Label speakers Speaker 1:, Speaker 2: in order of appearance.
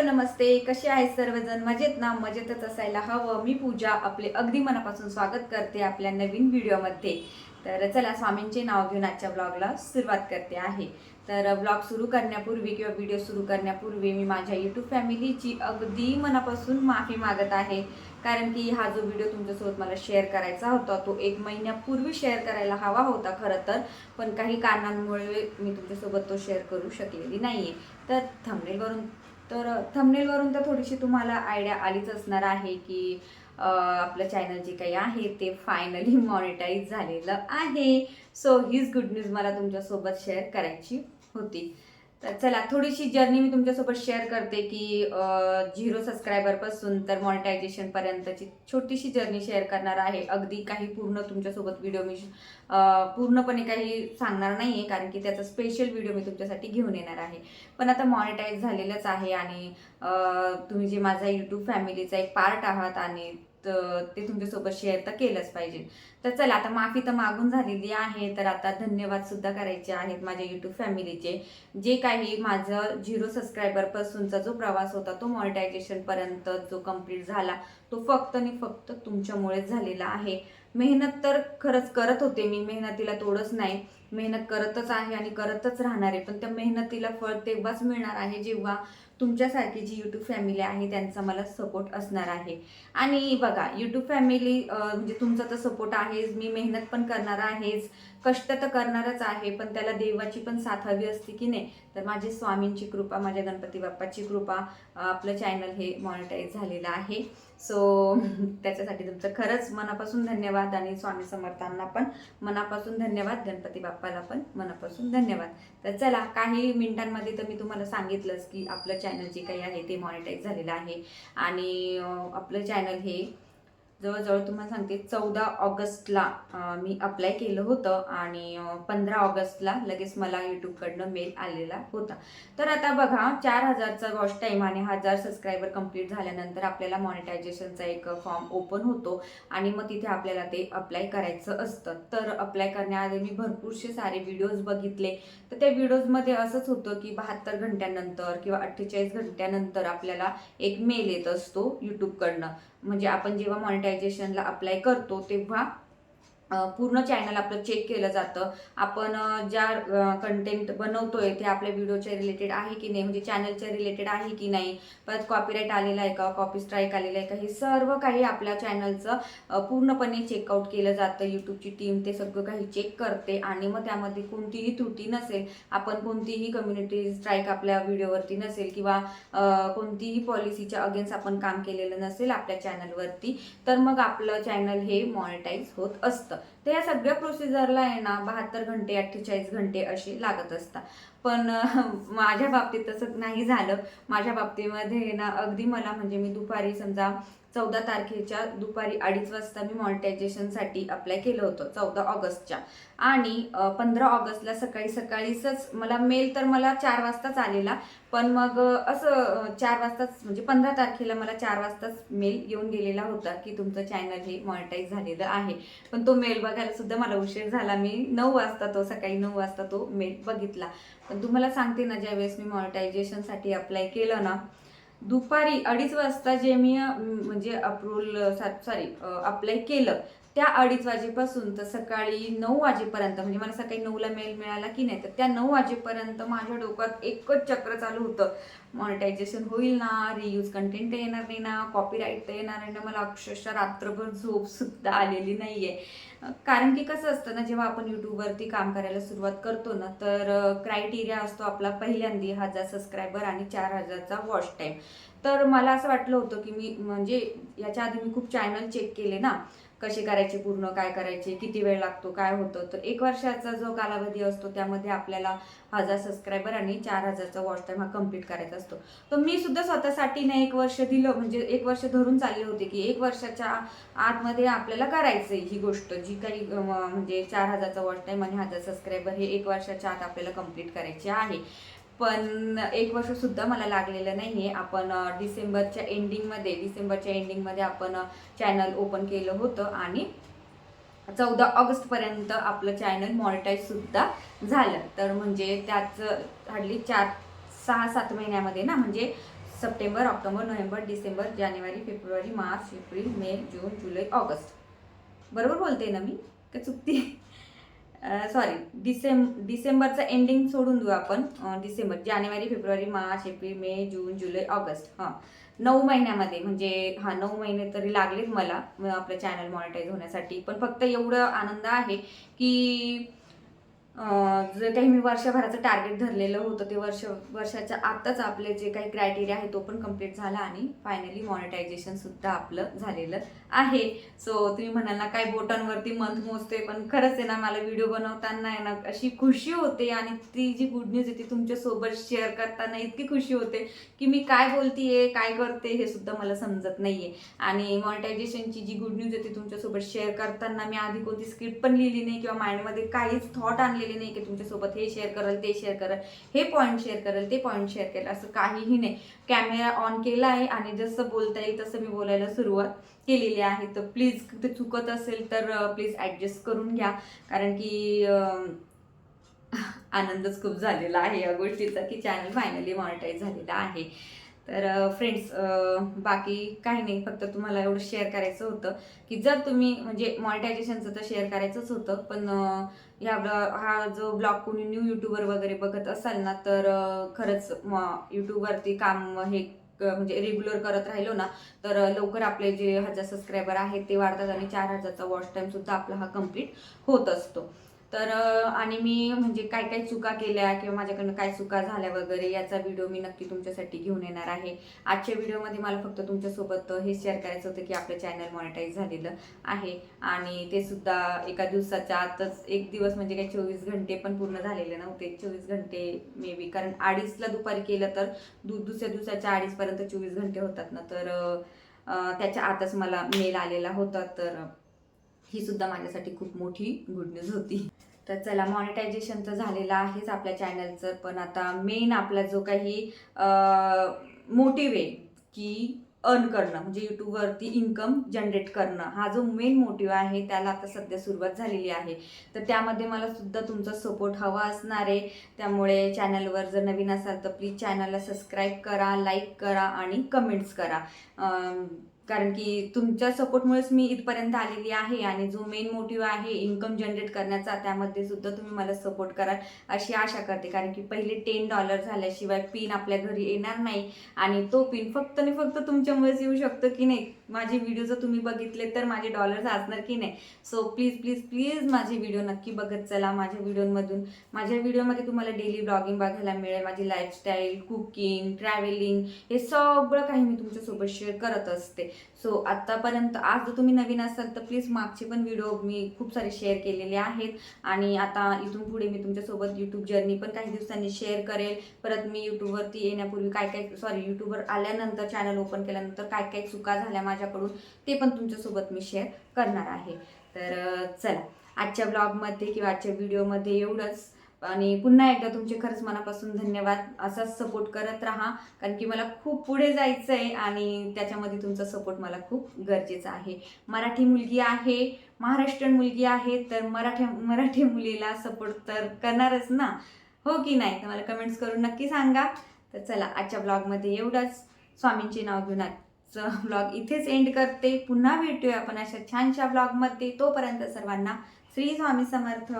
Speaker 1: Hello नमस्ते. कसे आहेत सर्वजण? मजेत ना? मजेतच असायला हवं. मी पूजा. आपले अगदी मनापासून स्वागत करते आपल्या नवीन व्हिडिओमध्ये. तर चला स्वामींचे नाव घेऊन आजच्या ब्लॉगला सुरुवात करते आहे. तर ब्लॉग सुरू करण्यापूर्वी किंवा व्हिडिओ सुरू करण्यापूर्वी मी माझ्या यूट्यूब फॅमिलीची अगदी मनापासून माफी मागत आहे. कारण की हा जो व्हिडिओ तुमच्यासोबत मला शेअर करायचा होता तो एक महिन्यापूर्वी शेअर करायला हवा होता खरं तर. पण काही कारणांमुळे मी तुमच्यासोबत तो शेअर करू शकलेली नाही आहे तर थंबनेलवरून तर थंबनेलवरून तर थोडीशी तुम्हाला आयडिया आलीच असणार आहे की आपलं चॅनल जे काही आहे ते फायनली मॉनिटाईज झालेलं आहे. सो हीच गुड न्यूज मला तुमच्यासोबत शेअर करायची होती. तर चला थोडीशी जर्नी मी तुमच्यासोबत शेअर करते की झिरो सबस्क्रायबरपासून तर मॉनिटायझेशनपर्यंतची छोटीशी जर्नी शेअर करणार आहे. अगदी काही पूर्ण तुमच्यासोबत व्हिडिओ मी पूर्णपणे काही सांगणार नाही आहे कारण की त्याचा स्पेशल व्हिडिओ मी तुमच्यासाठी घेऊन येणार आहे. पण आता मॉनिटाईज झालेलंच आहे आणि तुम्ही जे माझा यूट्यूब फॅमिलीचा एक पार्ट आहात आणि तर ते तुमच्यासोबत शेअर तर केलंच पाहिजे. तर चला आता माफी तर मागून झालेली आहे तर आता धन्यवाद सुद्धा करायचे आहेत माझ्या यूट्यूब फॅमिलीचे जे काही माझं झिरो सबस्क्रायबरपासूनचा जो प्रवास होता तो मॉनिटायझेशनपर्यंत जो कंप्लीट झाला तो फक्त आणि फक्त तुमच्यामुळेच झालेला आहे. मेहनत तर खरंच करत होते मी मेहनतीला तोडच नाही. मेहनत करतच आहे आणि करतच राहणार आहे पण त्या मेहनतीला फळ तेव्हाच मिळणार आहे जेव्हा तुमच्यासारखी जी यूट्यूब फॅमिली आहे त्यांचा मला सपोर्ट असणार आहे. आणि बघा यूट्यूब फॅमिली म्हणजे तुमचा तर सपोर्ट आहेच मी मेहनत पण करणार आहेच. कष्ट तर करणारच आहे पण त्याला देवाची पण साथ हवी असते की नाही? तर माझी स्वामींची कृपा माझ्या गणपती बाप्पाची कृपा आपलं चॅनल हे मॉनिटाईज झालेलं आहे. सो त्याच्यासाठी तुमचं खरंच मनापासून धन्यवाद आणि स्वामी समर्थांना पण मनापासून धन्यवाद गणपती बाप्पाला पण मनापासून धन्यवाद. तर चला काही मिनिटांमध्ये तर मी तुम्हाला सांगितलंच की आपलं चॅनल जे काही आहे ते मॉनिटाईज झालेलं आहे. आणि आपलं चॅनल हे जवळजवळ तुम्हाला सांगते चौदा ऑगस्टला मी अप्लाय केलं होतं आणि पंधरा ऑगस्टला लगेच मला यूट्यूबकडनं मेल आलेला होता. तर आता बघा चार हजारचा वॉच टाईम आणि हजार सबस्क्रायबर कंप्लीट झाल्यानंतर आपल्याला मॉनिटायझेशनचा एक फॉर्म ओपन होतो आणि मग तिथे आपल्याला ते अप्लाय करायचं असतं. तर अप्लाय करण्याआधी मी भरपूरसे सारे व्हिडिओज बघितले. तर त्या व्हिडिओजमध्ये असंच होतं की बहात्तर घंट्यानंतर किंवा अठ्ठेचाळीस घंट्यानंतर आपल्याला एक मेल येत असतो यूट्यूबकडनं म्हणजे आपण जेव्हा मॉनिटायझेशनला अप्लाय करतो तेव्हा पूर्ण चॅनल आपलं चेक केलं जातं. आपण ज्या कंटेंट बनवतोय ते आपल्या व्हिडिओच्या रिलेटेड आहे की नाही? म्हणजे चॅनलच्या रिलेटेड आहे की नाही? परत कॉपीराईट आलेला आहे का? कॉपी स्ट्राईक आलेला आहे का? हे सर्व काही आपल्या चॅनलचं पूर्णपणे चेकआउट केलं जातं. यूट्यूबची टीम ते सगळं काही चेक करते आणि मग त्यामध्ये कोणतीही त्रुटी नसेल आपण कोणतीही कम्युनिटी स्ट्राईक आपल्या व्हिडिओवरती नसेल किंवा कोणतीही पॉलिसीच्या अगेन्स्ट आपण काम केलेलं नसेल आपल्या चॅनलवरती तर मग आपलं चॅनल हे मॉनिटाईज होत असतं. तर या सगळ्या प्रोसिजरला आहे ना बहात्तर घंटे अठ्ठेचाळीस घंटे असे लागत असतात. पण माझ्या बाबतीत तसं नाही झालं. माझ्या बाबतीमध्ये ना अगदी मला म्हणजे मी दुपारी समजा चौदा तारखेच्या दुपारी अडीच वाजता मी मॉनिटायझेशनसाठी अप्लाय केलं होतं चौदा ऑगस्टच्या. आणि पंधरा ऑगस्टला सकाळी सकाळीच मला मेल तर मला चार वाजताच आलेला पण मग असं चार वाजताच म्हणजे पंधरा तारखेला मला चार वाजताच मेल येऊन गेलेला होता की तुमचं चॅनल हे मॉनिटाईज झालेलं आहे. पण तो मेल बघायला सुद्धा मला उशीर झाला. मी नऊ वाजता तो सकाळी नऊ वाजता तो मेल बघितला. पण तुम्हाला सांगते ना ज्यावेळेस मी मॉनिटायझेशनसाठी अप्लाय केलं ना दुपारी अडीच वाजता जे मी म्हणजे अप्रूव्हल सॉरी अप्लाय केलं त्या अडीच वाजेपासून तर सकाळी नऊ वाजेपर्यंत म्हणजे मला सकाळी नऊला मेल मिळाला की नाही तर त्या नऊ वाजेपर्यंत माझ्या डोक्यात एकच चक्र चालू होतं. मॉनिटायझेशन होईल ना रियूज कंटेंट येणार नाही ना कॉपीराईट तर येणार नाही ना मला अक्षरशः रात्रभर झोपसुद्धा आलेली नाही आहे कारण की कसं असतं ना जेव्हा आपण यूट्यूबवरती काम करायला सुरुवात करतो ना तर क्रायटेरिया असतो आपला पहिल्यांदी हजार सबस्क्रायबर आणि चार हजारचा वॉच टाईम तर मला असं वाटलं होतं की मी म्हणजे याच्या आधी मी खूप चॅनल चेक केले ना कशी करायची पूर्ण काय करायचे किती वेळ लागतो काय होतं? तर एक वर्षाचा जो कालावधी असतो त्यामध्ये आपल्याला हजार सबस्क्रायबर आणि चार हजारचा वॉच टाईम हा कंप्लीट करायचा असतो. तर मी सुद्धा स्वतःसाठी ना एक वर्ष दिलं म्हणजे एक वर्ष धरून चालले होते की एक वर्षाच्या आतमध्ये आपल्याला करायचं ही गोष्ट जी काही म्हणजे चार हजारचा वॉच टाईम आणि हजार सबस्क्रायबर हे एक वर्षाच्या आत आपल्याला कंप्लीट करायचे आहे. पण एक वर्ष सुद्धा मला लागलेलं नाही आहे आपण डिसेंबरच्या एंडिंगमध्ये डिसेंबरच्या एंडिंगमध्ये आपण चॅनल ओपन केलं होतं आणि चौदा ऑगस्टपर्यंत आपलं चॅनल मॉनिटाईजसुद्धा झालं. तर म्हणजे त्याच हार्डली चार सहा सात महिन्यामध्ये ना म्हणजे सप्टेंबर ऑक्टोबर नोव्हेंबर डिसेंबर जानेवारी फेब्रुवारी मार्च एप्रिल मे जून जुलै ऑगस्ट. बरोबर बोलते ना मी? का चुकते सॉरी डिसेंब डिसेंबरचं एंडिंग सोडून देऊ आपण. डिसेंबर जानेवारी फेब्रुवारी मार्च एप्रिल मे जून जुलै ऑगस्ट हां. नऊ महिन्यामध्ये म्हणजे हा नऊ महिने तरी लागलेत मला आपलं चॅनल मॉनिटाईज होण्यासाठी. पण फक्त एवढं आनंद आहे की जे काही मी वर्षभराचं टार्गेट धरलेलं होतं ते वर्ष वर्षाच्या आत्ताच आपले जे काही क्रायटेरिया आहे तो पण कंप्लीट झाला आणि फायनली मॉनिटायझेशनसुद्धा आपलं झालेलं आहे. सो तुम्ही म्हणाल ना काय बोटांवरती मंथ मोजते? पण खरंच आहे ना मला व्हिडिओ बनवताना आहे ना अशी खुशी होते आणि ती जी गुड न्यूज आहे ती तुमच्यासोबत शेअर करताना इतकी खुशी होते की मी काय बोलतीये काय करते हे सुद्धा मला समजत नाहीये. आणि मॉनिटायझेशनची जी गुड न्यूज आहे ती तुमच्यासोबत शेअर करताना मी आधी कोणती स्क्रिप्ट पण लिहिली नाही किंवा माइंडमध्ये काहीच थॉट आणलेले नाही की तुमच्यासोबत हे शेअर करेल ते शेअर करेल हे पॉईंट शेअर करेल ते पॉईंट शेअर करेल असं काहीही नाही. कॅमेरा ऑन केला आहे आणि जसं बोलता येईल तसं मी बोलायला सुरुवात केलेली आहे. तर प्लीज ते चुकत असेल तर प्लीज ॲडजस्ट करून घ्या. कारण की आनंदच खूप झालेला आहे या गोष्टीचा की चॅनल फायनली मॉनिटाईज झालेला आहे. तर फ्रेंड्स बाकी काही नाही. फक्त तुम्हाला एवढं शेअर करायचं होतं की जर तुम्ही म्हणजे मॉनिटायझेशनचं तर शेअर करायचंच होतं. पण ह्या ब्लॉ हा जो ब्लॉग कोणी न्यू यूट्यूबर वगैरे बघत असाल ना तर खरंच यूट्यूबवरती काम हे म्हणजे रेग्युलर करत राहिलो ना तर लवकर आपले जे हजार सबस्क्रायबर आहेत ते वाढतात आणि चार हजारचा वॉच टाईम सुद्धा आपला हा कंप्लीट होत असतो. तर आणि मी म्हणजे काय काय चुका केल्या किंवा माझ्याकडनं काय चुका झाल्या वगैरे याचा व्हिडिओ मी नक्की तुमच्यासाठी घेऊन येणार आहे. आजच्या व्हिडिओमध्ये मला फक्त तुमच्यासोबत हे शेअर करायचं होतं की आपलं चॅनल मॉनिटाईज झालेलं आहे. आणि ते सुद्धा एका दिवसाच्या आतच एक दिवस म्हणजे काही चोवीस घंटे पण पूर्ण झालेले नव्हते. चोवीस घंटे मे बी कारण अडीचला दुपारी केलं तर दु दुसऱ्या दिवसाच्या अडीचपर्यंत चोवीस घंटे होतात ना. तर त्याच्या आतच मला मेल आलेला होता. तर ही सुद्धा माझ्यासाठी खूप मोठी गुड न्यूज होती. तर चला मॉनिटायझेशन तर झालेलं आहेच आपल्या चॅनलचं पण आता मेन आपला जो काही मोटिव्ह आहे की अर्न करणं म्हणजे यूट्यूबवरती इन्कम जनरेट करणं हा जो मेन मोटिव्ह आहे त्याला आता सध्या सुरुवात झालेली आहे. तर त्यामध्ये मला सुद्धा तुमचा सपोर्ट हवा असणार आहे. त्यामुळे चॅनलवर जर नवीन असाल तर प्लीज चॅनलला सबस्क्राईब करा लाईक करा आणि कमेंट्स करा. कारण की तुमच्या सपोर्टमुळेच मी इथपर्यंत आलेली आहे आणि जो मेन मोटिव्ह आहे इन्कम जनरेट करण्याचा त्यामध्ये सुद्धा तुम्ही मला सपोर्ट कराल अशी आशा करते. कारण की पहिले टेन डॉलर झाल्याशिवाय पिन आपल्या घरी येणार नाही आणि तो पिन फक्त आणि फक्त तुमच्यामुळेच येऊ शकतो की नाही? माझे व्हिडिओ जर तुम्ही बघितले तर माझे डॉलर्स असणार की नाही? सो प्लीज प्लीज प्लीज माझे व्हिडिओ नक्की बघत चला माझ्या व्हिडिओमधून माझ्या व्हिडिओमध्ये तुम्हाला डेली ब्लॉगिंग बघायला मिळेल माझी लाईफस्टाईल कुकिंग ट्रॅव्हलिंग हे सगळं काही मी तुमच्यासोबत शेअर करत असते. सो आत्तापर्यंत आज जर तुम्ही नवीन असाल तर प्लीज मागचे पण व्हिडिओ मी खूप सारे शेअर केलेले आहेत. आणि आता इथून पुढे मी तुमच्यासोबत यूट्यूब जर्नी पण काही दिवसांनी शेअर करेल. परत मी यूट्यूबवरती येण्यापूर्वी काय काय सॉरी यूट्यूबवर आल्यानंतर चॅनल ओपन केल्यानंतर काय काय चुका झाल्या माझ्याकडून ते पण तुमच्यासोबत मी शेअर करणार आहे. तर चला आजच्या ब्लॉगमध्ये किंवा आजच्या व्हिडिओमध्ये एवढंच. आणि पुन्हा एकदा तुमचे खरंच मनापासून धन्यवाद. असाच सपोर्ट करत राहा कारण की मला खूप पुढे जायचं आहे आणि त्याच्यामध्ये तुमचा सपोर्ट मला खूप गरजेचा आहे. मराठी मुलगी आहे महाराष्ट्रीयन मुलगी आहे तर मराठी मराठी मुलीला सपोर्ट तर करणारच ना? हो की नाही? तर मला कमेंट्स करून नक्की सांगा. तर चला आजच्या ब्लॉगमध्ये एवढंच. स्वामींचे नाव घेऊन आजचं ब्लॉग इथेच एंड करते. पुन्हा भेटूया आपण अशा छानशा ब्लॉगमध्ये तोपर्यंत सर्वांना श्री स्वामी समर्थ.